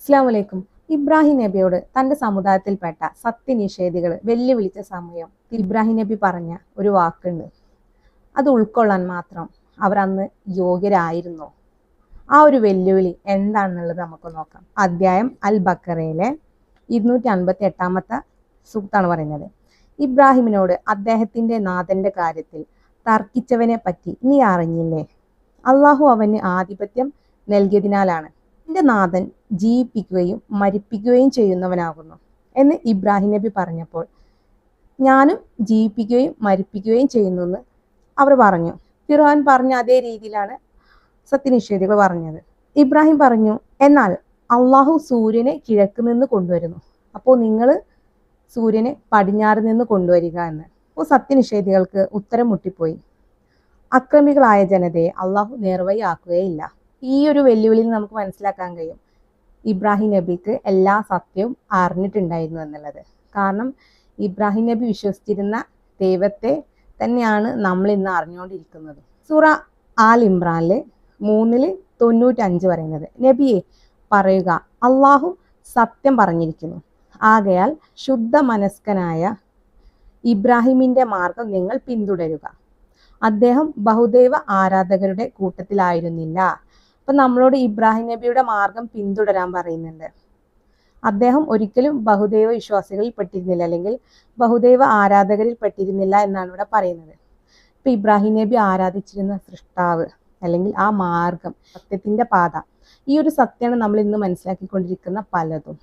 അസ്സാം വലൈക്കും ഇബ്രാഹിം നബിയോട് തന്റെ സമുദായത്തിൽപ്പെട്ട സത്യനിഷേധികൾ വെല്ലുവിളിച്ച സമയം. ഇബ്രാഹിം നബി പറഞ്ഞ ഒരു വാക്കുണ്ട്. അത് ഉൾക്കൊള്ളാൻ മാത്രം അവർ അന്ന് യോഗ്യരായിരുന്നോ. ആ ഒരു വെല്ലുവിളി എന്താണെന്നുള്ളത് നമുക്ക് നോക്കാം. അദ്ധ്യായം അൽ ബക്കറയിലെ ഇരുന്നൂറ്റി അൻപത്തി എട്ടാമത്തെ സുഹൃത്താണ് പറയുന്നത്. ഇബ്രാഹിമിനോട് അദ്ദേഹത്തിന്റെ നാഥന്റെ കാര്യത്തിൽ തർക്കിച്ചവനെ പറ്റി നീ അറിഞ്ഞില്ലേ? അള്ളാഹു അവന് ആധിപത്യം നൽകിയതിനാലാണ്. എന്റെ നാഥൻ ജീവിപ്പിക്കുകയും മരിപ്പിക്കുകയും ചെയ്യുന്നവനാകുന്നു എന്ന് ഇബ്രാഹിം നബി പറഞ്ഞപ്പോൾ ഞാനും ജീവിപ്പിക്കുകയും മരിപ്പിക്കുകയും ചെയ്യുന്നു എന്ന് അവർ പറഞ്ഞു. ഫിറോൻ പറഞ്ഞ അതേ രീതിയിലാണ് സത്യനിഷേധികൾ പറഞ്ഞത്. ഇബ്രാഹിം പറഞ്ഞു എന്നാൽ അള്ളാഹു സൂര്യനെ കിഴക്ക് നിന്ന് കൊണ്ടുവരുന്നു. അപ്പോൾ നിങ്ങൾ സൂര്യനെ പടിഞ്ഞാറ് നിന്ന് കൊണ്ടുവരിക എന്ന്. അപ്പോൾ സത്യനിഷേധികൾക്ക് ഉത്തരം മുട്ടിപ്പോയി. അക്രമികളായ ജനതയെ അള്ളാഹു നേർവഴി ആക്കുകയില്ല ഈ ഒരു വെല്ലുവിളി നമുക്ക് മനസ്സിലാക്കാൻ കഴിയും. ഇബ്രാഹിം നബിക്ക് എല്ലാ സത്യവും അറിഞ്ഞിട്ടുണ്ടായിരുന്നു എന്നുള്ളത്. കാരണം ഇബ്രാഹിം നബി വിശ്വസിച്ചിരുന്ന ദൈവത്തെ തന്നെയാണ് നമ്മൾ ഇന്ന് അറിഞ്ഞുകൊണ്ടിരിക്കുന്നത്. സൂറ ആൽ ഇമ്രാനിൽ മൂന്നിൽ തൊണ്ണൂറ്റഞ്ച് പറയുന്നത് നബിയെ പറയുക അള്ളാഹു സത്യം പറഞ്ഞിരിക്കുന്നു. ആകയാൽ ശുദ്ധ മനസ്കനായ ഇബ്രാഹിമിന്റെ മാർഗം നിങ്ങൾ പിന്തുടരുക. അദ്ദേഹം ബഹുദൈവ ആരാധകരുടെ കൂട്ടത്തിലായിരുന്നില്ല. അപ്പൊ നമ്മളോട് ഇബ്രാഹിം നബിയുടെ മാർഗം പിന്തുടരാൻ പറയുന്നുണ്ട്. അദ്ദേഹം ഒരിക്കലും ബഹുദൈവ വിശ്വാസികളിൽ പെട്ടിരുന്നില്ല അല്ലെങ്കിൽ ബഹുദൈവ ആരാധകരിൽ പെട്ടിരുന്നില്ല എന്നാണ് ഇവിടെ പറയുന്നത്. ഇപ്പൊ ഇബ്രാഹിം നബി ആരാധിച്ചിരുന്ന സൃഷ്ടാവ് അല്ലെങ്കിൽ ആ മാർഗം സത്യത്തിന്റെ പാത ഈ ഒരു സത്യമാണ് നമ്മൾ ഇന്ന് മനസ്സിലാക്കിക്കൊണ്ടിരിക്കുന്ന പലതും.